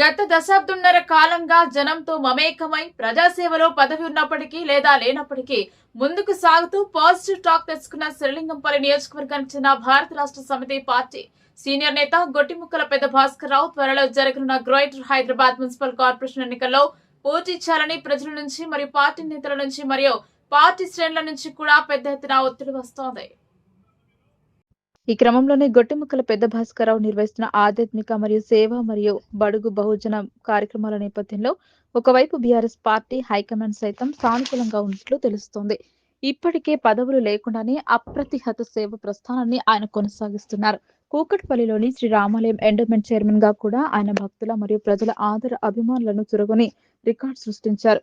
గత దశాబ్దంన్నర కాలంగా జనంతో మమేకమై ప్రజాసేవలో పదవి ఉన్నప్పటికీ లేదా లేనప్పటికీ ముందుకు సాగుతూ పాజిటివ్ టాక్ తెచ్చుకున్న శ్రీలింగంపల్లి నియోజకవర్గానికి చెందిన భారత రాష్ట్ర సమితి పార్టీ సీనియర్ నేత గొట్టిముక్కల పెద్ద భాస్కర్ రావు త్వరలో జరగనున్న గ్రేటర్ హైదరాబాద్ మున్సిపల్ కార్పొరేషన్ ఎన్నికల్లో పోటీ ఇచ్చారని ప్రజల నుంచి మరియు పార్టీ నేతల నుంచి మరియు పార్టీ శ్రేణుల నుంచి కూడా పెద్ద ఎత్తున ఒత్తిడి వస్తోంది. ఈ క్రమంలోనే గొట్టిముక్కల పెద్ద భాస్కరరావు నిర్వహిస్తున్న ఆధ్యాత్మిక మరియు సేవ మరియు బడుగు బహుజన కార్యక్రమాల నేపథ్యంలో ఒకవైపు బీఆర్ఎస్ పార్టీ హైకమాండ్ సైతం సానుకూలంగా ఉన్నట్లు తెలుస్తోంది. ఇప్పటికే పదవులు లేకుండానే అప్రతిహత సేవ ప్రస్థానాన్ని ఆయన కొనసాగిస్తున్నారు. కూకట్పల్లిలోని శ్రీ రామాలయం ఎండోమెంట్ చైర్మన్గా కూడా ఆయన భక్తుల మరియు ప్రజల ఆదర అభిమానులను చురగొని రికార్డ్ సృష్టించారు.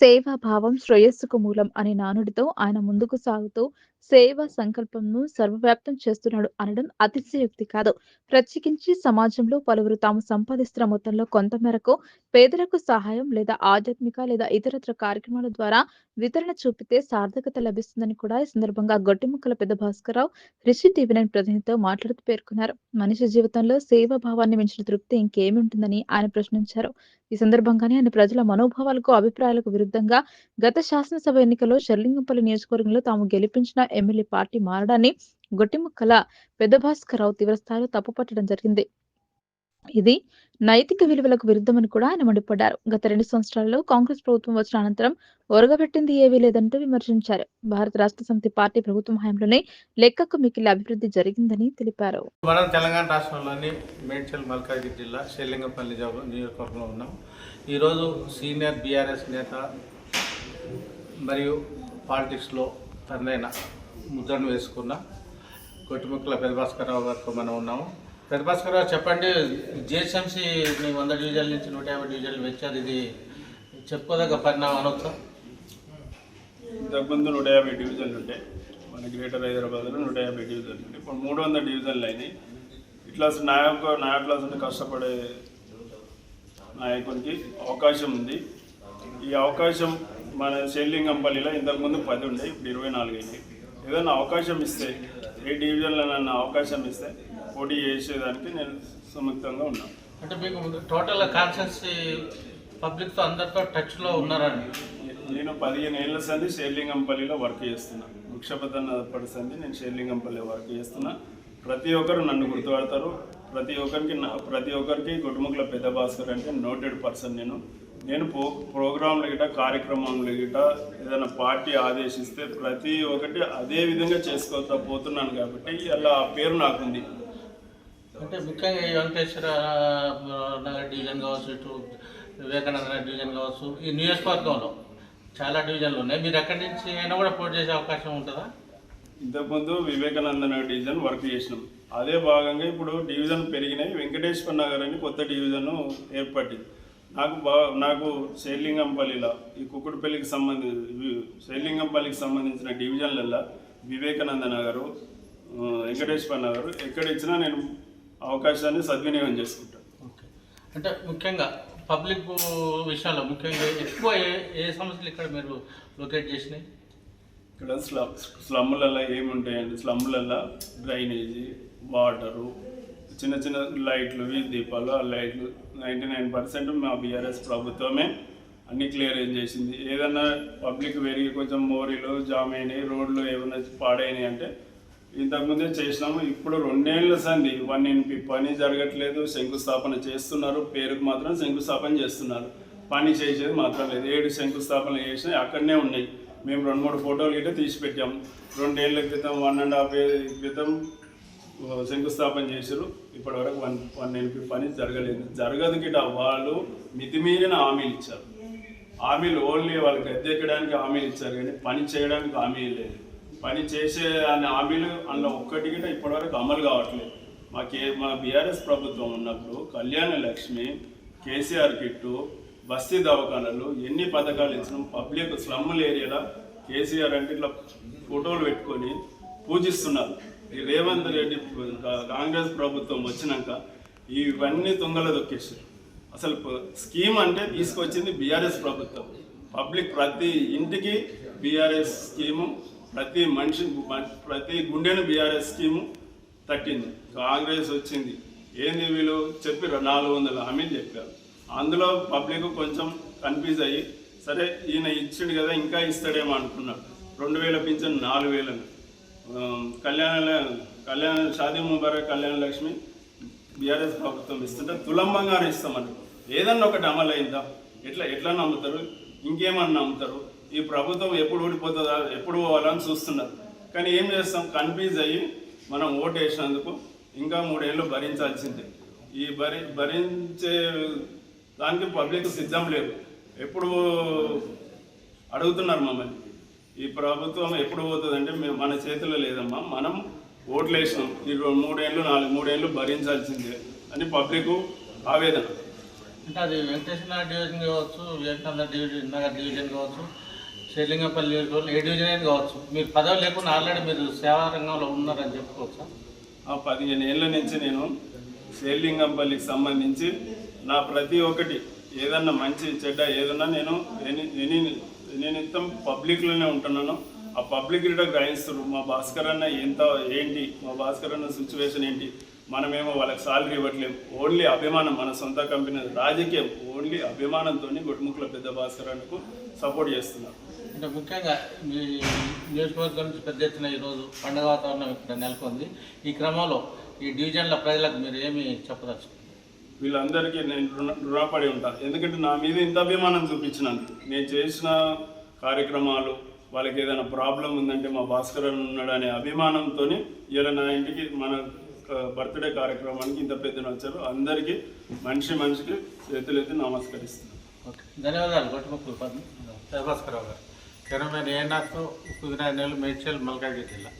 సేవా భావం శ్రేయస్సుకు మూలం అనే నానుడితో ఆయన ముందుకు సాగుతూ సేవా సంకల్పంను సర్వవ్యాప్తం చేస్తున్నాడు అనడం అతిశయోక్తి కాదు. ప్రత్యేకించి సమాజంలో పలువురు తాము సంపాదిస్తున్న మొత్తంలో కొంత మేరకు పేదలకు సహాయం లేదా ఆధ్యాత్మిక లేదా ఇతరత్ర కార్యక్రమాల ద్వారా వితరణ చూపితే సార్థకత లభిస్తుందని కూడా ఈ సందర్భంగా గొట్టిముక్కల పెద్ద భాస్కరరావు రిషి టీవీ నైన్ ప్రతినిధితో మాట్లాడుతూ పేర్కొన్నారు. మనిషి జీవితంలో సేవా భావాన్ని మించిన తృప్తి ఇంకేమి ఉంటుందని ఆయన ప్రశ్నించారు. ఈ సందర్భంగానే ఆయన ప్రజల మనోభావాలకు అభిప్రాయాలకు విరుద్ధంగా గత శాసనసభ ఎన్నికల్లో షర్లింగంపల్లి నియోజకవర్గంలో తాము గెలిపించిన ఎమ్మెల్యే పార్టీ మారడాన్ని గొట్టిముక్కల పెద్ద భాస్కరరావు తీవ్రస్థాయిలో తప్పుపట్టడం జరిగింది. ఇది నైతిక విలువలకు విరుద్ధమని కూడా ఆయన మండిపడ్డారు. గత రెండు సంవత్సరాల్లో కాంగ్రెస్ ప్రభుత్వం వచ్చిన అనంతరం ఒరగబెట్టింది ఏవీ లేదంటూ విమర్శించారు. భారత రాష్ట్ర సమితి పార్టీ ప్రభుత్వం హయాంలోనే లెక్కకు మిక్కిలి అభివృద్ధి జరిగిందని తెలిపారు. మనం తెలంగాణ రాష్ట్రంలోని మేడ్చల్ మల్కాజ్గిరి జిల్లా శ్రీలింగపల్లి నియోజకవర్గంలో ఉన్నాం. ఈరోజు సీనియర్ బీఆర్ఎస్ నేత మరియు పాలిటిక్స్లో తనదైన ముద్రను వేసుకున్న. కొట్టిముక్కల పెదభాస్కరరావు గారితో మనం ఉన్నాము. పెదభాస్కరరావు చెప్పండి జిహెచ్ఎంసీ వంద డివిజన్ల నుంచి నూట యాభై డివిజన్లు వచ్చారు. ఇది చెప్పుకోదగ్గ పరిణామం అనొచ్చా? ఇంతకుముందు నూట యాభై డివిజన్లు ఉంటాయి మన గ్రేటర్ హైదరాబాద్లో నూట యాభై డివిజన్లు ఉంటాయి ఇప్పుడు మూడు వందల డివిజన్లు అయినాయి. ఇట్లా నాయకు నాయకుల కష్టపడే నాయకునికి అవకాశం ఉంది. ఈ అవకాశం మన షెల్లింగంపల్లిలో ఇంతకుముందు పది ఉండే. ఇప్పుడు ఇరవై నాలుగు అయినాయి. ఏదైనా అవకాశం ఇస్తే ఏ డివిజన్లో నన్ను అవకాశం ఇస్తే పోటీ చేసేదానికి నేను సుముక్తంగా ఉన్నాను. అంటే మీకు టోటల్ కాన్షియన్సీ పబ్లిక్తో అందరితో టచ్లో ఉన్నారండి. నేను పదిహేను ఏళ్ళ సంది షేర్లింగంపల్లిలో వర్క్ చేస్తున్నా. వృక్షపతన్న పడిసంది నేను షేర్లింగంపల్లి వర్క్ చేస్తున్నా. ప్రతి ఒక్కరు నన్ను గుర్తుపడతారు. ప్రతి ఒక్కరికి నా- ప్రతి ఒక్కరికి గుట్టుముక్కల పెద్ద భాస్కర్ అంటే నోటెడ్ పర్సన్ నేను. నేను పో ప్రోగ్రాంలు గిట కార్యక్రమంలో గిట ఏదైనా పార్టీ ఆదేశిస్తే ప్రతి ఒక్కటి అదే విధంగా చేసుకోతా పోతున్నాను కాబట్టి ఆ పేరు నాకుంది. అంటే ముఖ్యంగా ఈ వెంకటేశ్వర నగర్ డివిజన్ కావచ్చు ఇటు వివేకానంద నగర్ డివిజన్ కావచ్చు ఈ నియోజకవర్గంలో చాలా డివిజన్లు ఉన్నాయి. మీరు ఎక్కడి నుంచి అయినా కూడా పోటీ చేసే అవకాశం ఉంటుందా? ఇంతకుముందు వివేకానంద నగర్ డివిజన్ వర్క్ చేసినాం. అదే భాగంగా ఇప్పుడు డివిజన్ పెరిగినాయి. వెంకటేశ్వర నగర్ అని కొత్త డివిజన్ ఏర్పడింది నాకు బా నాకు శైలింగంపల్లిలో ఈ కుక్కుడుపల్లికి సంబంధించి శైలింగంపల్లికి సంబంధించిన డివిజన్లలో వివేకానంద నగరు వెంకటేశ్వర నగరు ఎక్కడ ఇచ్చినా నేను అవకాశాన్ని సద్వినియోగం చేసుకుంటాను ఓకే. అంటే ముఖ్యంగా పబ్లిక్ విషయాల్లో ముఖ్యంగా ఎక్కువ ఏ ఏ సమస్యలు ఇక్కడ మీరు లొకేట్ చేసినాయి? ఇక్కడ స్లమ్ స్లమ్లలో ఏముంటాయండి స్లమ్లలో డ్రైనేజీ వాటరు చిన్న చిన్న లైట్లు వీధి దీపాలు ఆ లైట్లు నైంటీ నైన్ పర్సెంట్ మా బీఆర్ఎస్ ప్రభుత్వమే అన్ని క్లియర్ ఏం చేసింది. ఏదన్నా పబ్లిక్ పెరిగి కొంచెం మోరీలు జామ్ అయినాయి రోడ్లు ఏమైనా పాడైనాయి అంటే ఇంతకుముందే చేసినాము. ఇప్పుడు రెండేళ్ళ సంది వన్ ఎన్పి పని జరగట్లేదు శంకుస్థాపన చేస్తున్నారు. పేరుకు మాత్రం శంకుస్థాపన చేస్తున్నారు. పని చేసేది మాత్రం లేదు. ఏడు శంకుస్థాపన చేసినాయి అక్కడనే ఉన్నాయి. మేము రెండు మూడు ఫోటోలు గిట్ట తీసి పెట్టాము రెండేళ్ళ క్రితం వన్ అండ్ హాఫ్ ఇయర్ క్రితం శంకుస్థాపన చేశారు ఇప్పటి వరకు వన్ వన్ ఎన్పి పని జరగలేదు. జరగదు గిట వాళ్ళు మితిమీరిన హామీలు ఇచ్చారు. హామీలు ఓన్లీ వాళ్ళకి ఎద్దెక్కడానికి హామీలు ఇచ్చారు కానీ పని చేయడానికి హామీ లేదు. పని చేసే అనే హామీలు అందులో ఒక్కటి గిట ఇప్పటివరకు అమలు కావట్లేదు. మా కే మా బీఆర్ఎస్ ప్రభుత్వం ఉన్నప్పుడు కళ్యాణ లక్ష్మి కేసీఆర్ కిట్టు బస్తీ దవాఖానలు ఎన్ని పథకాలు ఇచ్చినాం పబ్లిక్ స్లమ్ముల ఏరియాలో కేసీఆర్ అంటే ఇట్లా ఫోటోలు పెట్టుకొని పూజిస్తున్నారు. ఈ రేవంత్ రెడ్డి కాంగ్రెస్ ప్రభుత్వం వచ్చినాక ఇవన్నీ తుంగల దొక్కేసారు అసలు స్కీమ్ అంటే తీసుకొచ్చింది బీఆర్ఎస్ ప్రభుత్వం. పబ్లిక్ ప్రతి ఇంటికి బీఆర్ఎస్ స్కీము ప్రతి మనిషి ప్రతి గుండెను బీఆర్ఎస్ స్కీము తట్టింది. కాంగ్రెస్ వచ్చింది. ఏంది వీళ్ళు చెప్పారు నాలుగు వందల హామీలు చెప్పారు. అందులో పబ్లిక్ కొంచెం కన్ఫ్యూజ్ అయ్యి సరే ఈయన ఇచ్చిండు కదా ఇంకా ఇస్తాడేమో అనుకున్నాడు రెండు వేల పింఛన్ నాలుగు వేలను Um, కళ్యాణ కళ్యాణ షాదీ ముబారక్ కళ్యాణ లక్ష్మి బీఆర్ఎస్ ప్రభుత్వం ఇస్తుంటే తులంబంగానే ఇస్తామంట ఏదన్నా ఒకటి అమలు అయిందా? ఎట్లా ఎట్లా నమ్ముతారు? ఇంకేమన్నా నమ్ముతారు? ఈ ప్రభుత్వం ఎప్పుడు ఊడిపోతుందా ఎప్పుడు పోవాలని చూస్తున్నారు. కానీ ఏం చేస్తాం? కన్ఫ్యూజ్ అయ్యి మనం ఓటు వేసినందుకు ఇంకా మూడేళ్ళు భరించాల్సిందే. ఈ భరి భరించే దానికి పబ్లిక్ సిద్ధం లేదు. ఎప్పుడు అడుగుతున్నారు మమ్మల్ని? ఈ ప్రభుత్వం ఎప్పుడు పోతుందంటే మేము మన చేతిలో లేదమ్మా మనం ఓట్లు వేసినాం ఈ మూడేళ్ళు నాలుగు మూడేళ్ళు భరించాల్సిందే అని పబ్లిక్ ఆవేదన. అంటే అది వెంకటేశ్వర డివిజన్ కావచ్చు వివేకానంద డివిజన్ నగర్ డివిజన్ కావచ్చు శ్రీలింగపల్లి ఏ డివిజన్ అయినా కావచ్చు మీరు పదవి లేకుండా ఆల్రెడీ మీరు సేవా రంగంలో ఉన్నారని చెప్పుకోవచ్చా? ఆ పదిహేను ఏళ్ళ నుంచి నేను శేలింగంపల్లికి సంబంధించి నా ప్రతి ఒక్కటి ఏదన్నా మంచి చెడ్డ ఏదన్నా నేను ఎని ఎని- నేను ఇంత పబ్లిక్లోనే ఉంటున్నాను. ఆ పబ్లిక్ కూడా గ్రహిస్తున్నారు మా భాస్కర్ అన్న ఎంత ఏంటి మా భాస్కర్ అన్న సిచ్యువేషన్ ఏంటి? మనమేమో వాళ్ళకి సాలరీ ఇవ్వట్లేము ఓన్లీ అభిమానం మన సొంత కంపెనీ రాజకీయం ఓన్లీ అభిమానంతో గుడిముక్కుల పెద్ద భాస్కర్ అన్నకు సపోర్ట్ చేస్తున్నారు. అంటే ముఖ్యంగా మీ నియోజకవర్గం నుంచి పెద్ద ఎత్తున ఈరోజు పండుగ వాతావరణం ఇక్కడ నెలకొంది. ఈ క్రమంలో ఈ డివిజన్ల ప్రజలకు మీరు ఏమి చెప్పదచ్చు వీళ్ళందరికీ నేను రుణ రుణపడి ఉంటాను ఎందుకంటే నా మీద ఇంత అభిమానం చూపించినందుకు. నేను చేసిన కార్యక్రమాలు వాళ్ళకి ఏదైనా ప్రాబ్లం ఉందంటే మా భాస్కర్ అన్న ఉన్నాడు అనే అభిమానంతో ఇలా నా ఇంటికి మన బర్త్డే కార్యక్రమానికి ఇంత పెద్దన వచ్చారు. అందరికీ మనిషి మనిషికి చేతులెత్తి నమస్కరిస్తున్నాను. ఓకే. ధన్యవాదాలు. గొట్టముక్కులు పద్మ. గారు. కెమెరామెన్ ఏఎన్ఆర్తో కుదిరిన నెలలు మేడ్చల్ మల్కాజ్గిరి జిల్లా